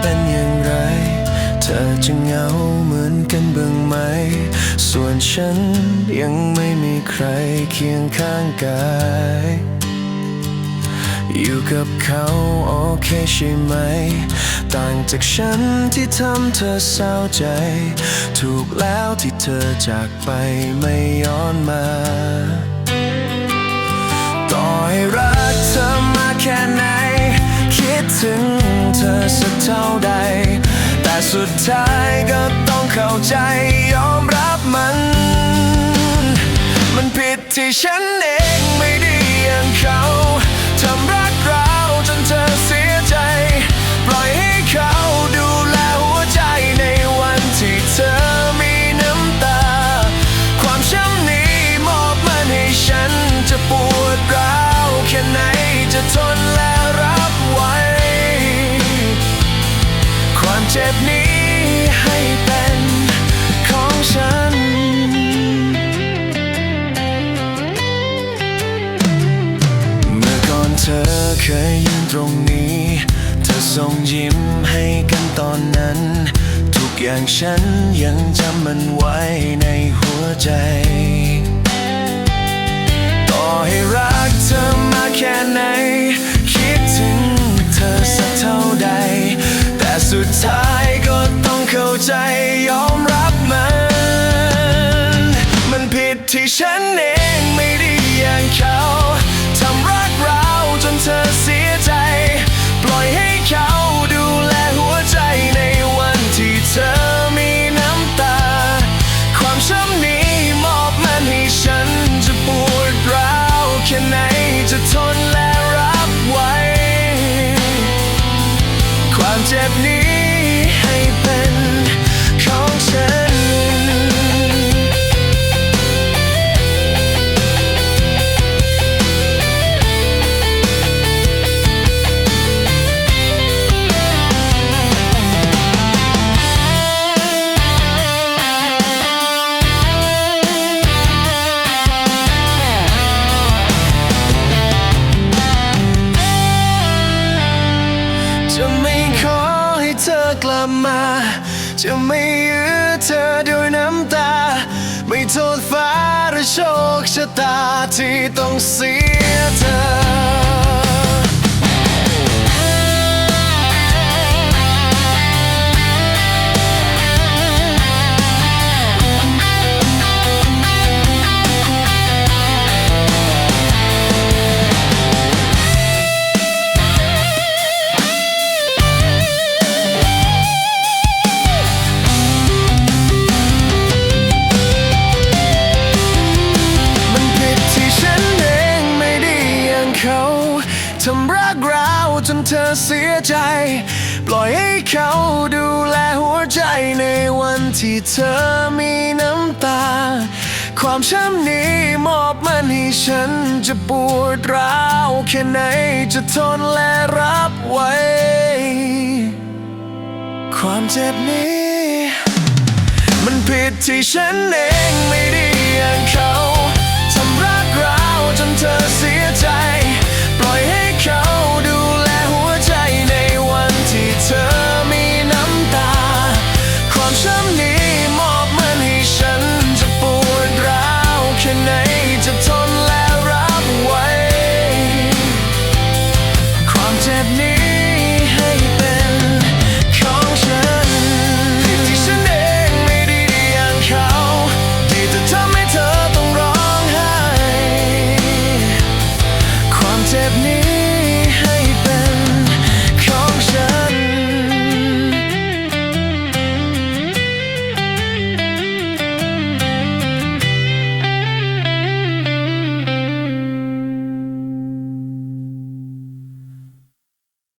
เป็นอย่างไร เธอจะเหงาเหมือนกันบ้างไหม ส่วนฉันยังไม่มีใครเคียงข้างกาย อยู่กับเขาโอเคใช่ไหม ต่างจากฉันที่ทำเธอเศร้าใจ ถูกแล้วที่เธอจากไปไม่ย้อนมา ต่อให้รัก สุดท้ายก็ต้องเข้าใจยอมรับมัน มันผิดที่ฉันเอง ส่งยิ้มให้กันตอนนั้น ทุกอย่างฉันยังจำมันไว้ในหัวใจ ต่อให้รักเธอมาแค่ไหน คิดถึงเธอสักเท่าใด แต่สุดท้ายก็ต้องเข้าใจยอมรับมัน มันผิดที่ฉัน ความเจ็บนี้ให้เป็นของฉันจะ กลับมา จะไม่ยื้อเธอด้วยน้ำตา ไม่โทษฟ้าหรือโชคชะตาที่ต้องเสียเธอ เธอเสียใจ ปล่อยให้เขาดูแลหัวใจในวันที่เธอมีน้ำตา ความช้ำนี้มอบมันให้ฉันจะปวดร้าวแค่ไหนจะทนและรับไว้ ความเจ็บนี้ มันผิดที่ฉันเองไม่ดีอย่างเขาทำรักเราจนเธอเสีย